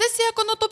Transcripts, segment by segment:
Você se reconectou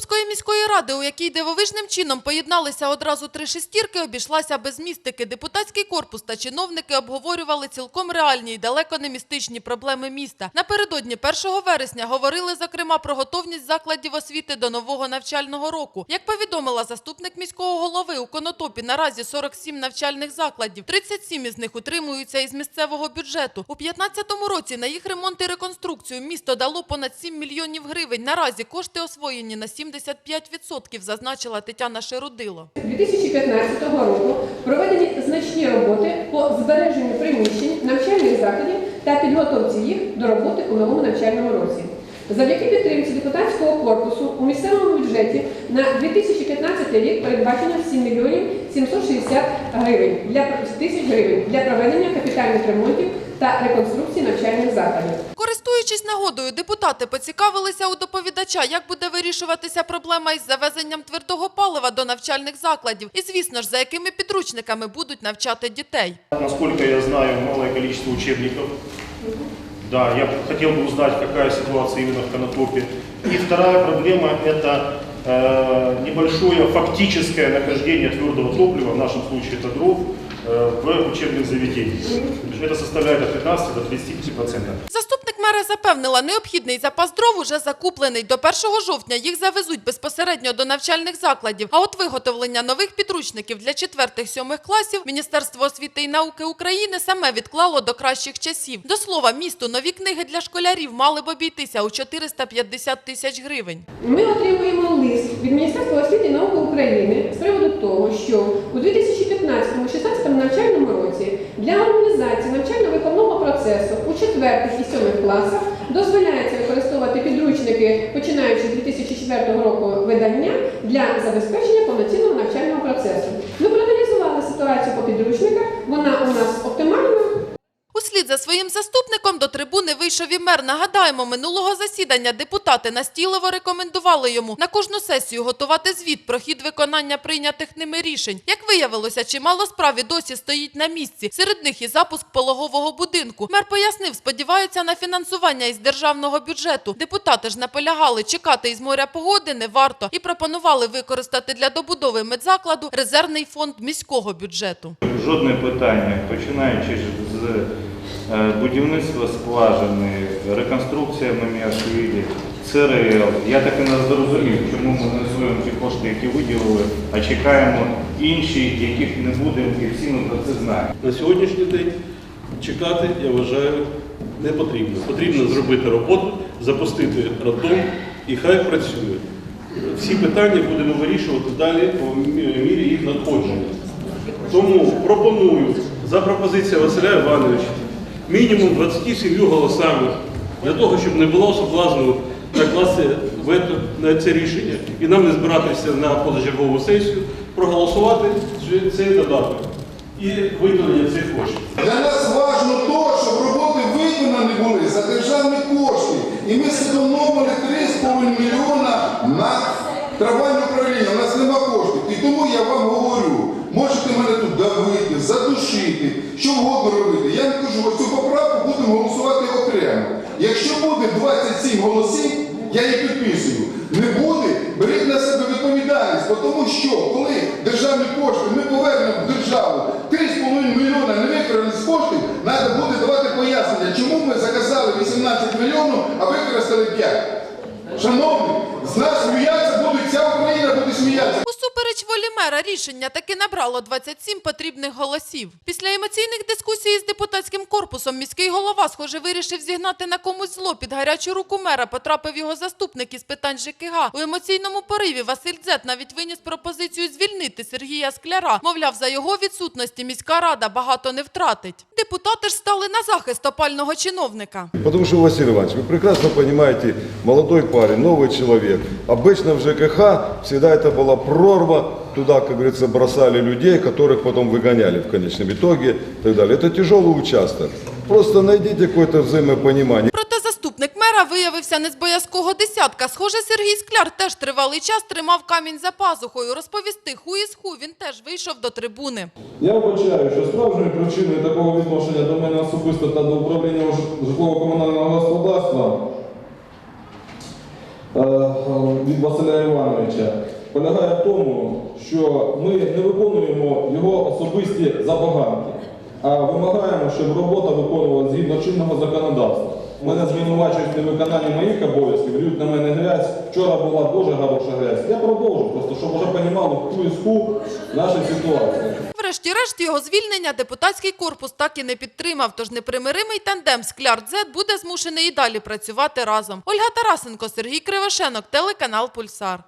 ради, у якій дивовижним чином поєдналися одразу три шестірки, обійшлася без містики. Депутатський корпус та чиновники обговорювали цілком реальні й далеко не містичні проблеми міста. Напередодні 1 вересня говорили, зокрема, про готовність закладів освіти до нового навчального року. Як повідомила заступник міського голови, у Конотопі наразі 47 навчальних закладів, 37 із них утримуються із місцевого бюджету. У 2015 році на їх ремонт і реконструкцію місто дало понад 7 мільйонів гривень. Наразі кошти освоєні на 75%, зазначила Тетяна Шерудило. 2015 року проведені значні роботи по збереженню приміщень навчальних закладів та підготовці їх до роботи у новому навчальному році. Завдяки підтримці депутатського корпусу у місцевому бюджеті на 2015 рік передбачено 7 мільйонів 760 гривень для тисяч гривень для проведення капітальних ремонтів та реконструкції навчальних закладів. Користуючись нагодою, депутати поцікавилися у доповідача, як буде вирішуватися проблема із завезенням твердого палива до навчальних закладів, і звісно ж, за якими підручниками будуть навчати дітей. Насколько я знаю, малое количество учебников. Да, я б хотел бы узнать, какая ситуация именно в Конотопе. И вторая проблема – это э, небольшое фактическое нахождение твердого топлива, в нашем случае это дров, э, в учебных заведениях. Это составляет от 15 до 35 процентов. Заступник мера запевнила, необхідний запас дров уже закуплений. До 1 жовтня їх завезуть безпосередньо до навчальних закладів. А от виготовлення нових підручників для 4-7 класів Міністерство освіти і науки України саме відклало до кращих часів. До слова, місту нові книги для школярів мали б обійтися у 450 тисяч гривень. Ми отримуємо лист від Міністерства освіти і науки України з приводу того, що у 2015-16 навчальному році для організації навчально-виховного процесу у 4 і 7 класах дозволяється використовувати підручники, починаючи з 2004 року видання для забезпечення повноцінного навчального процесу. Ми проаналізували ситуацію по підручниках. Вона у нас оптимальна. Услід за своїм заступником до трибуни вийшов і мер. Нагадаємо, минулого засідання депутати настійливо рекомендували йому на кожну сесію готувати звіт про хід виконання прийнятих ними рішень. Як виявилося, чимало справ і досі стоїть на місці. Серед них і запуск пологового будинку. Мер пояснив, сподіваються на фінансування із державного бюджету. Депутати ж наполягали, чекати із моря погоди не варто і пропонували використати для добудови медзакладу резервний фонд міського бюджету. Жодне питання, починаючи з е, будівництва скважини, реконструкція Меміашвілі, ЦРЛ. Я так і не зрозумів, чому ми не звуємо ті кошти, які виділили, а чекаємо інші, яких не будемо, і всі ми про це знаємо. На сьогоднішній день чекати, я вважаю, не потрібно. Потрібно зробити роботу, запустити роддом і хай працює. Всі питання будемо вирішувати далі по мірі їх надходження. Тому пропоную за пропозицією Василя Івановича мінімум 27 голосами для того, щоб не було соблазну накласти вето на це рішення і нам не збиратися на позачергову сесію, проголосувати цей додаток і виділення цих коштів. Для нас важливо то, щоб роботи виконані були за державні кошти. І ми зекономили 3,5 мільйона на трамвайне управління. У нас нема коштів. І тому я вам говорю, можете мене тут давити, задушити, що вгодно робити. 7 голосів, я їх підписую. Не буде, беріть на себе відповідальність, тому що коли державні кошти ми повернемо в державу 3,5 мільйона не використані з коштів, треба буде давати пояснення, чому ми заказали 18 мільйонів, а використали 5. Шановні, з нас сміятися буде, ця Україна буде сміятися. Усупереч волі мера рішення таки набрало 27 потрібних голосів. Після емоційних дискусій з депутатським корпусом міський голова, схоже, вирішив зігнати на комусь зло. Під гарячу руку мера потрапив його заступник із питань ЖКГ. У емоційному пориві Василь Дзет навіть виніс пропозицію звільнити Сергія Скляра. Мовляв, за його відсутності міська рада багато не втратить. Депутати ж стали на захист опального чиновника. Потому что, Василий Иванович, вы прекрасно понимаете, молодой парень, новый человек. Обычно в ЖКХ всегда это была прорва, туда, как говорится, бросали людей, которых потом выгоняли в конечном итоге и так далее. Это тяжелый участок. Просто найдите какое-то взаимопонимание. Проте заступник мера виявився не з боязкого десятка. Схоже, Сергій Скляр теж тривалий час тримав камінь за пазухою. Розповісти ху із ху він теж вийшов до трибуни. Я вбачаю, що справжньою причиною такого відношення до мене особисто та до управління житлово-комунального господарства е, від Василя Івановича полягає в тому, що ми не виконуємо його особисті забаганки, а вимагаємо, щоб робота виконувалася згідно чинного законодавства. Мене звинувачують в невиконанні моїх обов'язків, лють на мене грязь. Вчора була дуже хороша грязь. Я продовжу, просто щоб вже розуміли, хто із ху нашої ситуації. Врешті-решт його звільнення депутатський корпус так і не підтримав, тож непримиримий тандем Скляр-Дзет буде змушений і далі працювати разом. Ольга Тарасенко, Сергій Кривошенок, телеканал Пульсар.